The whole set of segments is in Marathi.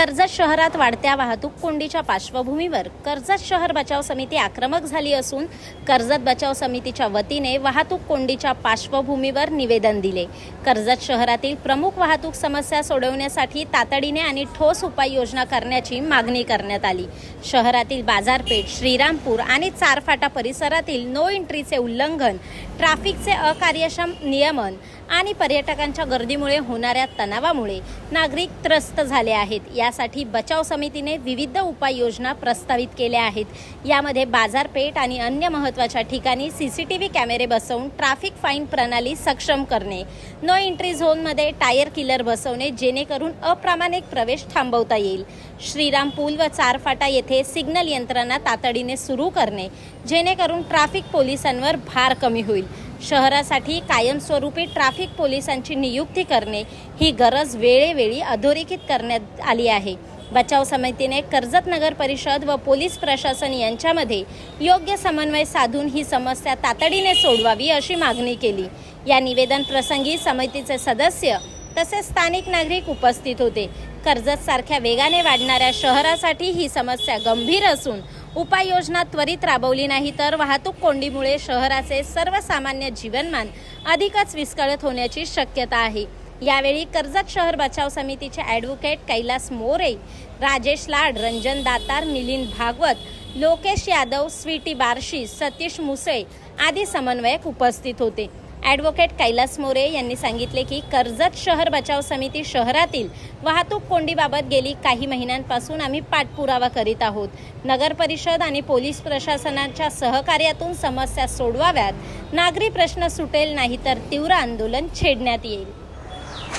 कर्जत शहरात वाढत्या वाहतूक कोंडीच्या पार्श्वभूमीवर कर्जत शहर बचाव समिती आक्रमक झाली असून कर्जत बचाव समितीच्या वतीने वाहतूक कोंडीच्या पार्श्वभूमीवर निवेदन दिले. कर्जत शहरातील प्रमुख वाहतूक समस्या सोडवण्यासाठी तातडीने आणि ठोस उपाययोजना करण्याची मागणी करण्यात आली. शहरातील बाजारपेठ श्रीरामपूर आणि चारफाटा परिसरातील नो एंट्रीचे उल्लंघन ट्रॅफिकचे अकार्यक्षम नियमन आणि पर्यटकांच्या गर्दीमुळे होणाऱ्या तणावामुळे नागरिक त्रस्त झाले आहेत. यासाठी बचाव समितीने विविध उपाययोजना प्रस्तावित केल्या आहेत. यामध्ये बाजारपेठ आणि अन्य महत्त्वाच्या ठिकाणी सी सी टी व्ही कॅमेरे बसवून ट्रॅफिक फाईन प्रणाली सक्षम करणे. नो एंट्री झोनमध्ये टायर किलर बसवणे जेणेकरून अप्रामाणिक प्रवेश थांबवता येईल. श्रीराम पूल व चारफाटा येथे सिग्नल यंत्रणा तातडीने सुरू करणे जेणेकरून ट्रॅफिक पोलिसांवर भार कमी होईल. शहरासाठी कायमस्वरूपी ट्रॅफिक पोलिसांची नियुक्ती करणे ही गरज वेळेवेळी अधोरेखित करण्यात आली आहे. बचाव समितीने कर्जत नगर परिषद व पोलीस प्रशासन यांच्यामध्ये योग्य समन्वय साधून ही समस्या तातडीने सोडवावी अशी मागणी केली. या निवेदन प्रसंगी समितीचे सदस्य तसेच स्थानिक नागरिक उपस्थित होते. कर्जत सारख्या वेगाने वाढणाऱ्या शहरासाठी ही समस्या गंभीर असून उपाययोजना त्वरित राबवली नाही तर वाहतूक कोंडीमुळे शहराचे सर्वसामान्य जीवनमान अधिकच विस्कळत होण्याची शक्यता आहे. यावेळी कर्जत शहर बचाव समितीचे ॲडव्होकेट कैलास मोरे राजेश लाड रंजन दातार मिलिंद भागवत लोकेश यादव स्वीटी बार्शी सतीश मुसळे आदी समन्वयक उपस्थित होते. ॲडव्होकेट कैलास मोरे यांनी सांगितले की कर्जत शहर बचाव समिती शहरातील वाहतूक कोंडीबाबत गेली काही महिन्यांपासून आम्ही पाठपुरावा करीत आहोत. नगर परिषद आणि पोलीस प्रशासनाच्या सहकार्यातून समस्या सोडवाव्यात. नागरी प्रश्न सुटेल नाही तर तीव्र आंदोलन छेडण्यात येईल.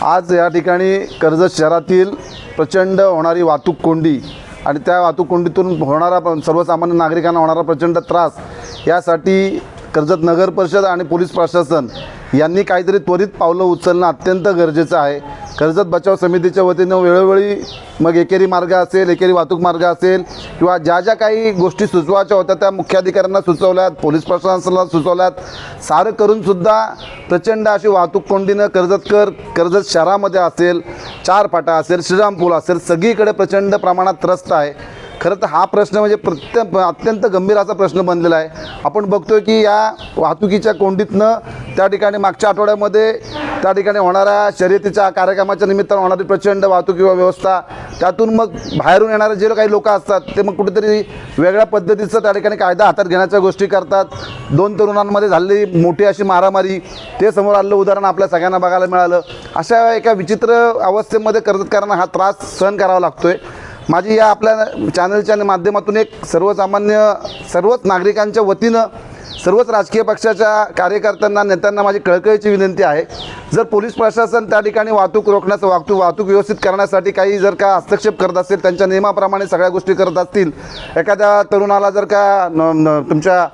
आज या ठिकाणी कर्जत शहरातील प्रचंड होणारी वाहतूक कोंडी आणि त्या वाहतूक कोंडीतून होणारा सर्वसामान्य नागरिकांना होणारा प्रचंड त्रास यासाठी कर्जत नगर परिषद आणि पोलीस प्रशासन यांनी काहीतरी त्वरित पावलं उचलणं अत्यंत गरजेचं आहे. कर्जत बचाव समितीच्या वतीनं वेळोवेळी मग एकेरी मार्ग असेल एकेरी वाहतूक मार्ग असेल किंवा ज्या ज्या काही गोष्टी सुचवायच्या होत्या त्या मुख्याधिकाऱ्यांना सुचवल्यात पोलीस प्रशासनाला सुचवल्यात. सारं करूनसुद्धा प्रचंड अशी वाहतूक कोंडीनं कर्जतकर कर्जत शहरामध्ये असेल चार फाटा असेल श्रीरामपूल असेल सगळीकडे प्रचंड प्रमाणात त्रस्त आहे. खरं तर हा प्रश्न म्हणजे प्रत्येक अत्यंत गंभीर असा प्रश्न बनलेला आहे. आपण बघतोय की या वाहतुकीच्या कोंडीतनं त्या ठिकाणी मागच्या आठवड्यामध्ये त्या ठिकाणी होणाऱ्या शर्यतीच्या कार्यक्रमाच्या निमित्तानं होणारी प्रचंड वाहतूक किंवा व्यवस्था त्यातून मग बाहेरून येणारे जे काही लोक असतात ते मग कुठेतरी वेगळ्या पद्धतीचं त्या ठिकाणी कायदा हातात घेण्याच्या गोष्टी करतात. दोन तरुणांमध्ये झालेली मोठी अशी मारामारी ते समोर आलेलं उदाहरण आपल्या सगळ्यांना बघायला मिळालं. अशा एका विचित्र अवस्थेमध्ये कर्जतकरांना हा त्रास सहन करावा लागतोय. माझी या आपल्या चॅनलच्या माध्यमातून एक सर्वसामान्य सर्वच नागरिकांच्या वतीनं सर्वच राजकीय पक्षाच्या कार्यकर्त्यांना नेत्यांना माझी कळकळीची विनंती आहे. जर पोलीस प्रशासन त्या ठिकाणी वाहतूक रोखण्याचं वाहतूक वाहतूक व्यवस्थित करण्यासाठी काही जर का हस्तक्षेप करत असेल त्यांच्या नियमाप्रमाणे सगळ्या गोष्टी करत असतील एखाद्या तरुणाला जर का न- तुमच्या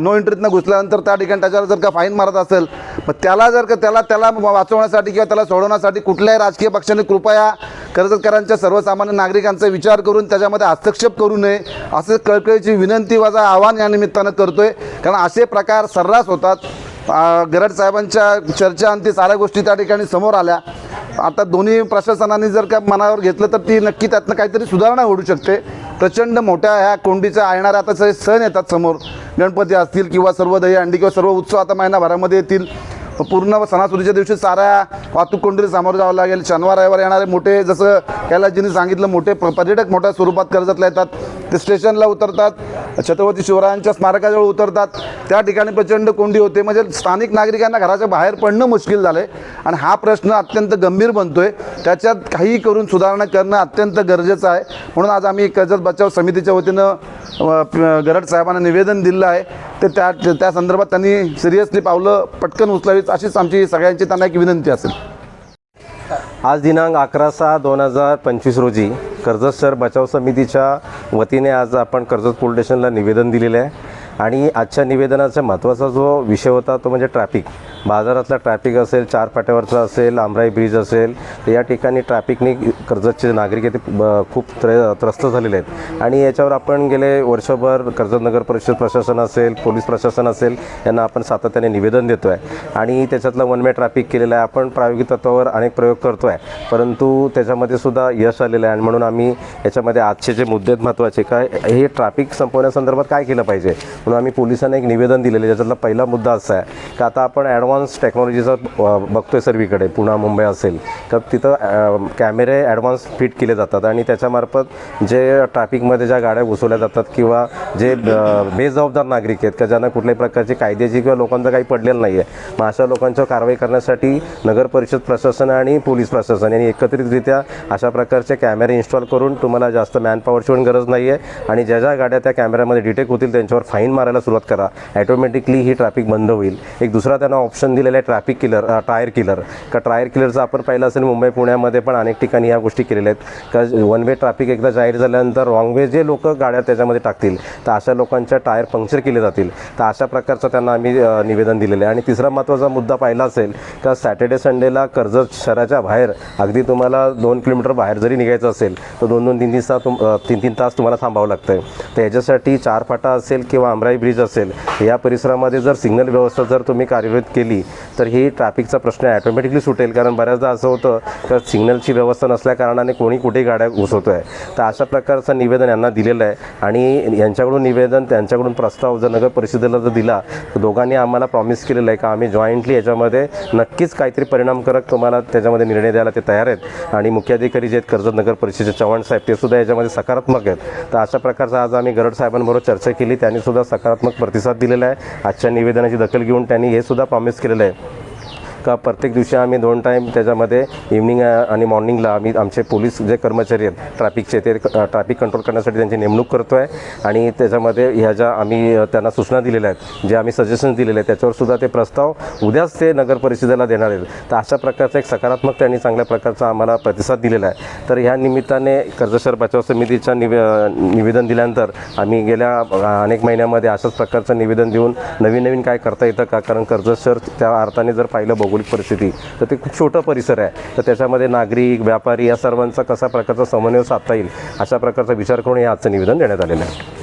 नो एंट्रीतनं घुसल्यानंतर त्या ठिकाणी त्याच्यावर जर का फाईन मारत असेल मग त्याला जर का त्याला त्याला वाचवण्यासाठी किंवा त्याला सोडवण्यासाठी कुठल्याही राजकीय पक्षाने कृपया कर्जतकरांच्या सर्वसामान्य नागरिकांचा विचार करून त्याच्यामध्ये हस्तक्षेप करू नये असं कळकळीची विनंती माझं आव्हान या निमित्तानं करतोय. कारण असे प्रकार सर्रास होतात. गरड साहेबांच्या चर्चा आणि ते साऱ्या गोष्टी त्या ठिकाणी समोर आल्या. आता दोन्ही प्रशासनाने जर का मनावर घेतलं तर ती नक्की त्यातनं काहीतरी सुधारणा होऊ शकते. प्रचंड मोठ्या ह्या कोंडीच्या येणाऱ्या आता सण येतात समोर. गणपती असतील किंवा सर्व दही अंडी किंवा सर्व उत्सव आता महिनाभरामध्ये येतील. पूर्ण सणासुदीच्या दिवशी साऱ्या वाहतूक कोंडीला सामोरं जावं लागेल. शनिवार रविवार येणारे मोठे जसं कैलासजींनी सांगितलं मोठे पर्यटक मोठ्या स्वरूपात कर्जतला येतात. ते स्टेशनला उतरतात छत्रपती शिवरायांच्या स्मारकाजवळ उतरतात. त्या ठिकाणी प्रचंड कोंडी होते. म्हणजे स्थानिक नागरिकांना घराच्या बाहेर पडणं मुश्किल झालं आहे आणि हा प्रश्न अत्यंत गंभीर बनतोय. त्याच्यात काही करून सुधारणा करणं अत्यंत गरजेचं आहे. म्हणून आज आम्ही कर्जत बचाव समितीच्या वतीनं गरड साहेबांना निवेदन दिलं आहे. ते त्या त्या संदर्भात त्यांनी सिरियसली पावलं पटकन उचलावीत अशीच आमची सगळ्यांची त्यांना एक विनंती असेल. आज दिनांक अकरा सहा दोन हजार पंचवीस रोजी कर्जत शहर बचाव समितीच्या वतीने आज आपण कर्जत पोलीस स्टेशनला निवेदन दिलेलं आहे. आणि आजच्या निवेदनाचा महत्त्वाचा जो विषय होता तो म्हणजे ट्रॅफिक. बाजारातला ट्रॅफिक असेल चार फाट्यावरचा असेल आमराई ब्रिज असेल तर या ठिकाणी ट्रॅफिकने कर्जतचे नागरिक आहे ते ब- खूप त्र त्रस्त झालेले आहेत. आणि याच्यावर आपण गेले वर्षभर कर्जत नगर परिषद प्रशासन असेल पोलीस प्रशासन असेल यांना आपण सातत्याने निवेदन देतो आहे आणि त्याच्यातलं वन वे ट्रॅफिक केलेलं आहे. आपण प्रायोगिक तत्वावर अनेक प्रयोग करतो आहे परंतु त्याच्यामध्ये सुद्धा यश आलेलं आहे. आणि म्हणून आम्ही याच्यामध्ये आजचे जे मुद्दे आहेत महत्त्वाचे काय हे ट्रॅफिक संपवण्यासंदर्भात काय केलं पाहिजे? म्हणून आम्ही पोलिसांना एक निवेदन दिलेलं आहे. ज्याच्यातला पहिला मुद्दा असा आहे की आता आपण ॲडव्हान्स टेक्नॉलॉजीचा बघतोय सर्वीकडे. पुणा मुंबई असेल. तर तिथं कॅमेरे ॲडव्हान्स फिट केले जातात आणि त्याच्यामार्फत जे ट्रॅफिकमध्ये ज्या गाड्या घुसवल्या जातात किंवा जे बेजबाबदार नागरिक आहेत का ज्यांना कुठल्याही प्रकारची कायद्याची किंवा लोकांचं काही पडलेलं नाही आहे मग अशा लोकांच्यावर कारवाई करण्यासाठी नगर परिषद प्रशासन आणि पोलीस प्रशासन यांनी एकत्रितरित्या अशा प्रकारचे कॅमेरे इन्स्टॉल करून तुम्हाला जास्त मॅनपॉवरची पण गरज नाही आहे आणि ज्या ज्या गाड्या त्या कॅमेऱ्यामध्ये डिटेक्ट होतील त्यांच्यावर फाईन मारायला सुरुवात करा. ॲटोमॅटिकली ही ट्रॅफिक बंद होईल. एक दुसरा त्यांना ऑप्शन ऑप्शन दिलेला आहे ट्रॅफिक किलर टायर किलर. का टायर किलरचं आपण पाहिलं असेल मुंबई पुण्यामध्ये पण अनेक ठिकाणी या गोष्टी केलेल्या आहेत. का वन वे ट्रॅफिक एकदा जाहीर झाल्यानंतर रॉंग वे जे लोक गाड्या त्याच्यामध्ये टाकतील तर अशा लोकांच्या टायर पंक्चर केले जातील. तर अशा प्रकारचं त्यांना आम्ही निवेदन दिलेलं आहे. आणि तिसरा महत्त्वाचा मुद्दा पाहिला असेल का सॅटर्डे संडेला कर्जत शहराच्या बाहेर अगदी तुम्हाला दोन किलोमीटर बाहेर जरी निघायचं असेल तर दोन दोन तीन तीन तास तुम तीन तीन तास तुम्हाला थांबावं लागतं आहे तर याच्यासाठी चार फाटा असेल किंवा अमराई ब्रिज असेल या परिसरामध्ये जर सिग्नल व्यवस्था जर तुम्ही कार्यरत केली तर ही ट्रॅफिकचा प्रश्न ॲटोमॅटिकली सुटेल. कारण बऱ्याचदा असं होतं तर सिग्नलची व्यवस्था नसल्या कारणाने कोणी कुठे गाड्या घुसवतो आहे तर अशा प्रकारचं निवेदन यांना दिलेलं आहे. आणि यांच्याकडून निवेदन त्यांच्याकडून प्रस्ताव जर नगर परिषदेला जर दिला तर दोघांनी आम्हाला प्रॉमिस केलेलं आहे का? आम्ही जॉईंटली याच्यामध्ये नक्कीच काहीतरी परिणामकारक तुम्हाला त्याच्यामध्ये निर्णय द्यायला ते तयार आहेत. आणि मुख्याधिकारी जे आहेत कर्जत नगर परिषदेचे चव्हाण साहेब ते सुद्धा याच्यामध्ये सकारात्मक आहेत. तर अशा प्रकारचा आज आम्ही गरड साहेबांबरोबर चर्चा केली. त्यांनी सुद्धा सकारात्मक प्रतिसाद दिलेला आहे. आजच्या निवेदनाची दखल घेऊन त्यांनी हे सुद्धा प्रॉमिस केलेलं आहे का प्रत्येक दिवशी आम्ही दोन टाईम त्याच्यामध्ये इव्हनिंग आणि मॉर्निंगला आम्ही आमचे पोलीस जे कर्मचारी आहेत ट्रॅफिकचे ते ट्रॅफिक कंट्रोल करण्यासाठी त्यांची नेमणूक करतो आहे आणि त्याच्यामध्ये ह्या ज्या आम्ही त्यांना सूचना दिलेल्या आहेत जे आम्ही सजेशन दिलेले आहेत त्याच्यावर सुद्धा ते प्रस्ताव उद्याच ते नगर परिषदेला देणार आहेत. तर अशा प्रकारचा एक सकारात्मक त्यांनी चांगल्या प्रकारचा आम्हाला प्रतिसाद दिलेला आहे. तर ह्या निमित्ताने कर्जशर बचाव समितीच्या निवे निवेदन दिल्यानंतर आम्ही गेल्या अनेक महिन्यामध्ये अशाच प्रकारचं निवेदन देऊन नवीन नवीन काय करता येतं का? कारण कर्जशर त्या अर्थाने जर पाहिलं बघू भौगोलिक परिस्थिती तर ते खूप छोटं परिसर आहे. तर त्याच्यामध्ये नागरिक व्यापारी या सर्वांचा कसा प्रकारचा समन्वय साधता येईल अशा प्रकारचा विचार करून हे आजचं निवेदन देण्यात आलेलं आहे.